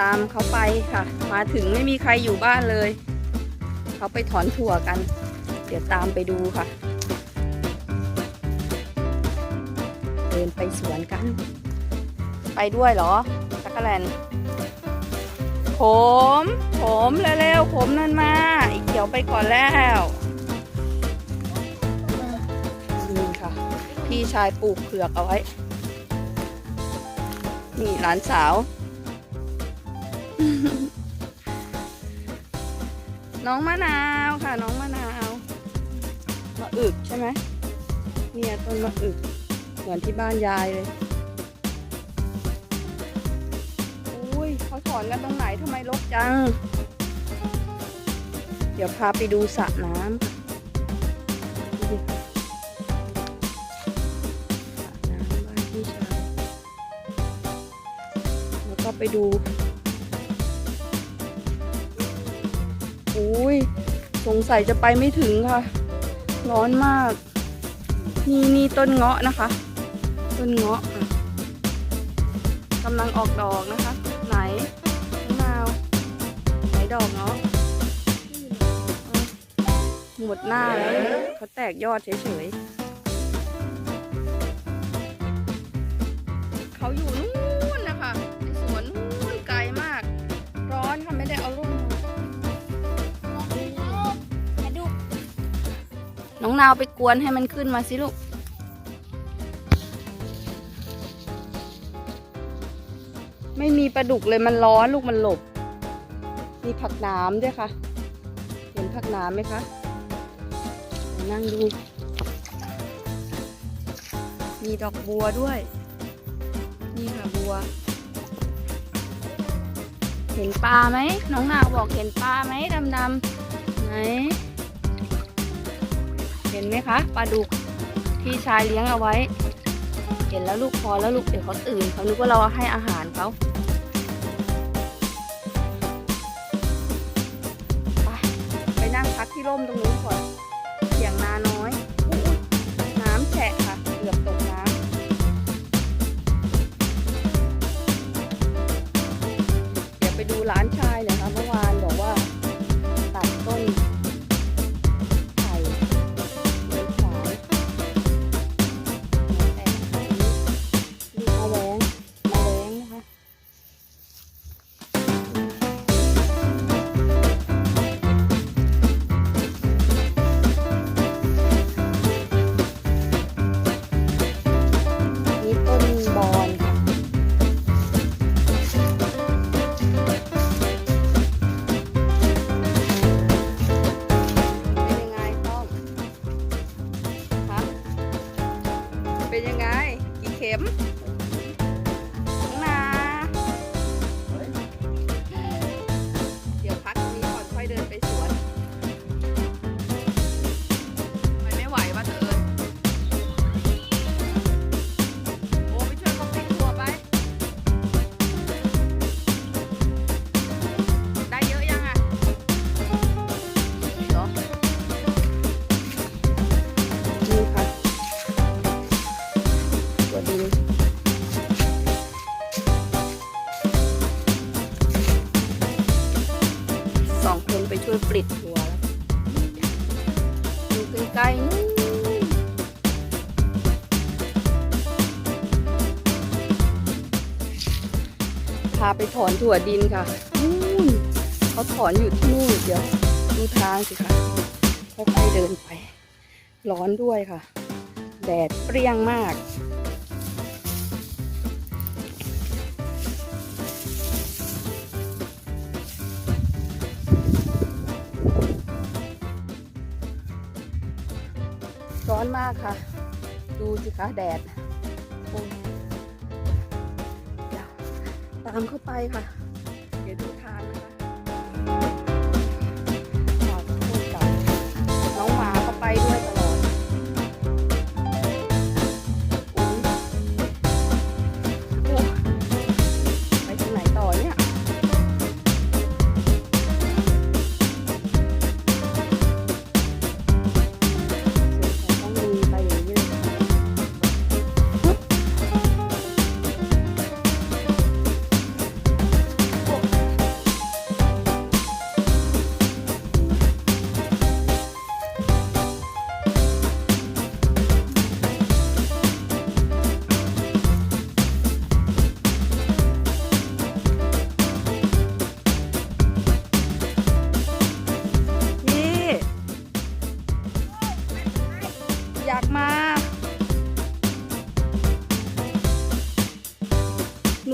ตามเขาไปค่ะ มาถึงไม่มีใครอยู่บ้านเลย เขาไปถอนถั่วกัน เดี๋ยวตามไปดูค่ะ เดินไปสวนกัน ไปด้วยเหรอตักกะแลนผมผมเร็วๆผมนั่นมาอีกเขียวไปก่อนแล้วนี่ค่ะ พี่ชายปลูกเผือกเอาไว้นี่หลานสาว น้องมะนาวค่ะ น้องมะนาวมะอึกใช่ไหมเนี่ยต้นมะอึกเหมือนที่บ้านยายเลยอุ้ยเขาถอนกันตรงไหนทำไมรกจัง เดี๋ยวพาไปดูสระน้ำสระน้ำบ้านพี่ชายแล้วก็ไปดู ยสงสัยจะไปไม่ถึงค่ะ ร้อนมาก นี่นี่ต้นเงาะนะคะ ต้นเงาะค่ะกำลังออกดอกนะคะ ไหนมะนาวไหนดอกเงาะหมดหน้าแล้วเขาแตกยอดเฉยๆเขาอยู่นู่น น้องนาวไปกวนให้มันขึ้นมาสิลูก ไม่มีปลาดุกเลยมันร้อนลูกมันหลบ มีผักหน้ำด้วยค่ะ เห็นผักหน้ำไหมคะ นั่งดู มีดอกบัวด้วย นี่ค่ะบัว เห็นปลาไหม น้องนาวบอกเห็นปลาไหมดำๆไหน ห็นไหมคะปลาดุกที่ชายเลี้ยงเอาไว้ เห็นแล้วลูกพอแล้วลูกเดี๋ยวเขาตื่นเขานึกว่าเราให้อาหารเขาไปไปนั่งพักที่ร่มตรงนู้นก่อนเสียงนาน้อยน้ำแฉะค่ะเกือบตกน้ำเดี๋ยวไปดูร้านชา ไปถอนถั่วดินค่ะนู่นเขาถอนอยู่ที่นู่นเดี๋ยวดูทางสิค่ะค่อยๆเดินไป ร้อนด้วยค่ะ แดดเปรี้ยงมากร้อนมากค่ะ ดูสิคะแดดโอ้ ตามเข้าไปค่ะ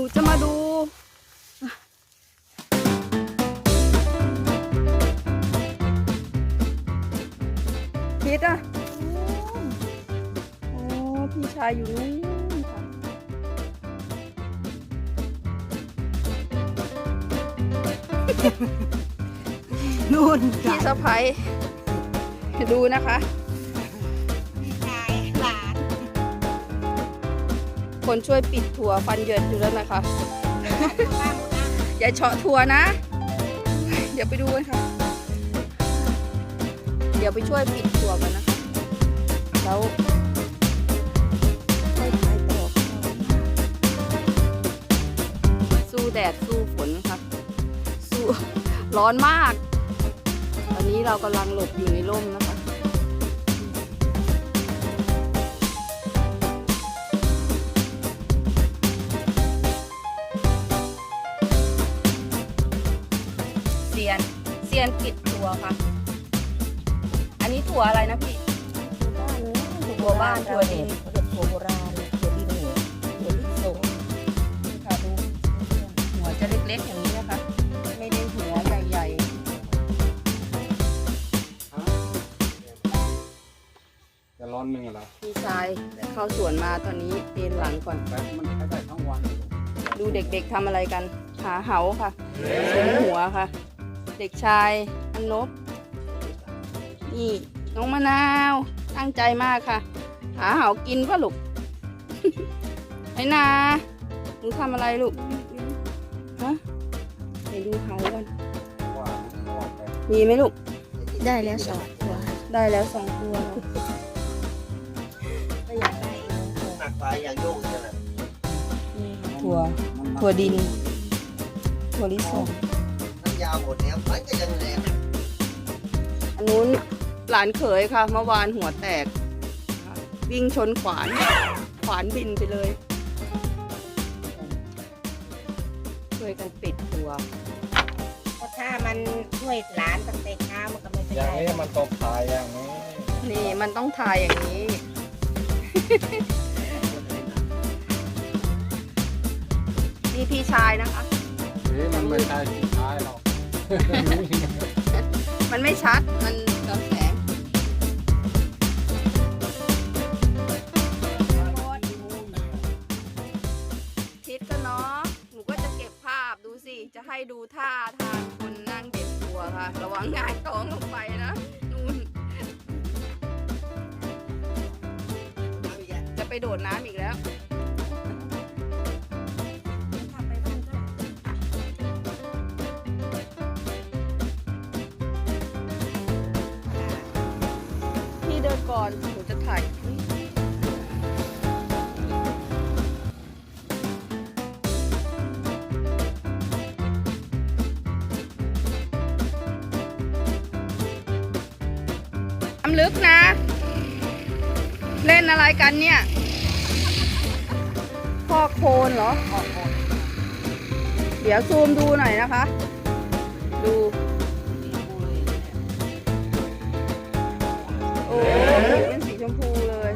ูจะมาดูพิษอะโอ้พี่ชายอยู่นู่นนู่นพี่สะพ้ายดูนะคะ คนช่วยปิดถั่วฟันเหยินอยู่แล้วนะคะ อย่าเฉาะถั่วนะ เดี๋ยวไปดูกันค่ะ เดี๋ยวไปช่วยปิดถั่วกันนะคะ แล้วค่อยขายต่อสู้แดดสู้ฝนค่ะสู้ร้อนมาก ตอนนี้เรากำลังหลบอยู่ในร่มนะคะ เซียนเซียนปิดถั่วค่ะ อันนี้ถั่วอะไรนะพี่ ถั่วบ้านถั่วดินเรียกถั่วโบราณถั่วดินเหนียวถั่วลิสงนี่ค่ะดูหัวจะเล็กๆอย่างนี้นะคะ ไม่ได้หัวใหญ่จะร้อนหนึ่งเหรอๆพี่ชายเข้าสวนมาตอนนี้เอ็นหลังก่อน แต่มันใช้ได้ทั้งวันดูเด็กๆทำอะไรกันหาเหาค่ะสวมหัวค่ะ เด็กชายอันนบนี่น้องมะนาวตั้งใจมากค่ะ หาเหากินปะลูกไอ้นาหนูทำอะไรลูกฮะไปดูเหากันว่าว่าไปมีไหมลูก ได้แล้วสองตัว ได้แล้วสองตัวก็อยากได้เองหนักไปอย่างโยกใช่ไหมถั่วมันถั่วดินถั่วลิสงน้ำ ยาวหมดแล้วมันก็ยังแรงอันนู้นหลานเขยค่ะ เมื่อวานหัวแตกค่ะวิ่งชนขวาน ขวานบินไปเลย ช่วยกันปิดตัว เพราะถ้ามันช่วยหลานตั้งแต่เช้ามันก็ไม่เป็นอย่างไรนี้มันตกขายอย่างนี้นี่มันต้องถ่ายอย่างนี้ นี่พี่ชายนะคะ หรือมันไม่ใช่ที่ท้ายหรอกมันไม่ชัด มันกับแสงคิดก็เนาะ หนูก็จะเก็บภาพดูสิ จะให้ดูท่าทางคนนั่งเด็กตัวค่ะ ระวังง่ายท้องลงไปนะ นู่น จะไปโดดน้ำอีกแล้ว ลึกนะ เล่นอะไรกันเนี่ยพอกโคลนเหรอ เดี๋ยวซูมดูหน่อยนะคะ ดูโอ้เป็นสีชมพูเลย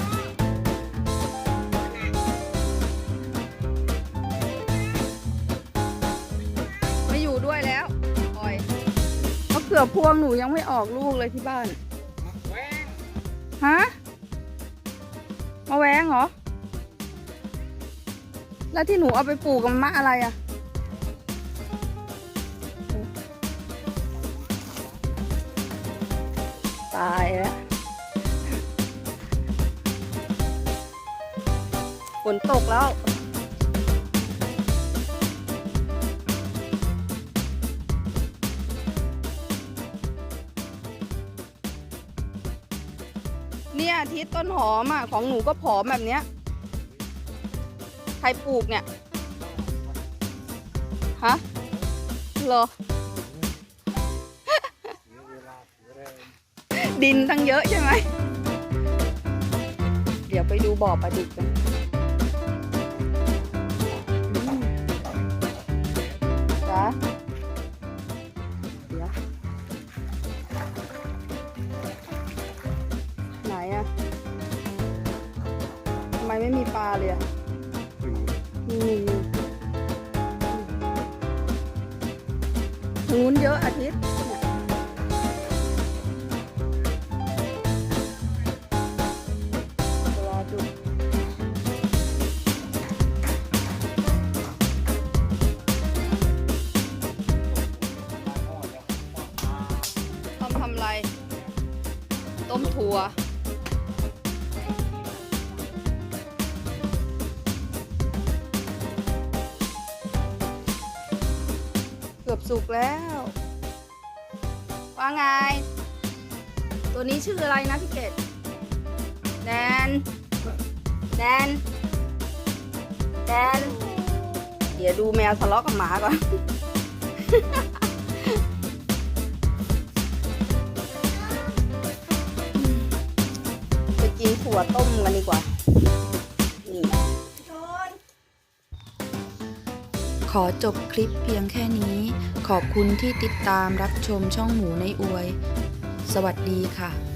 ไม่อยู่ด้วยแล้วปล่อยมะเขือพวงหนูยังไม่ออกลูกเลยที่บ้าน ฮะ มาแวงเหรอ แล้วที่หนูเอาไปปลูกกับมะอะไรอะตายแล้วฝนตกแล้ว เนี่ยทิศต้นหอมอะของหนูก็ผอมแบบเนี้ยใครปลูกเนี่ยฮะเหรอ ดินตั้งเยอะใช่ไหม เดี๋ยวไปดูบ่อปลาดุกกัน เลยอ่งนุ่นนเยอะอาทิตย์รอจุดต้มทำไร ต้มถั่ว อบสุกแล้ว ว่าไง ตัวนี้ชื่ออะไรนะพี่เกดแดน แดน แดน เดี๋ยวดูแมวทะเลาะกับหมาก่อน ไปกินถั่วต้มกันดีกว่า นี่ ขอจบคลิปเพียงแค่นี้ ขอบคุณที่ติดตามรับชมช่องหมูในอวย สวัสดีค่ะ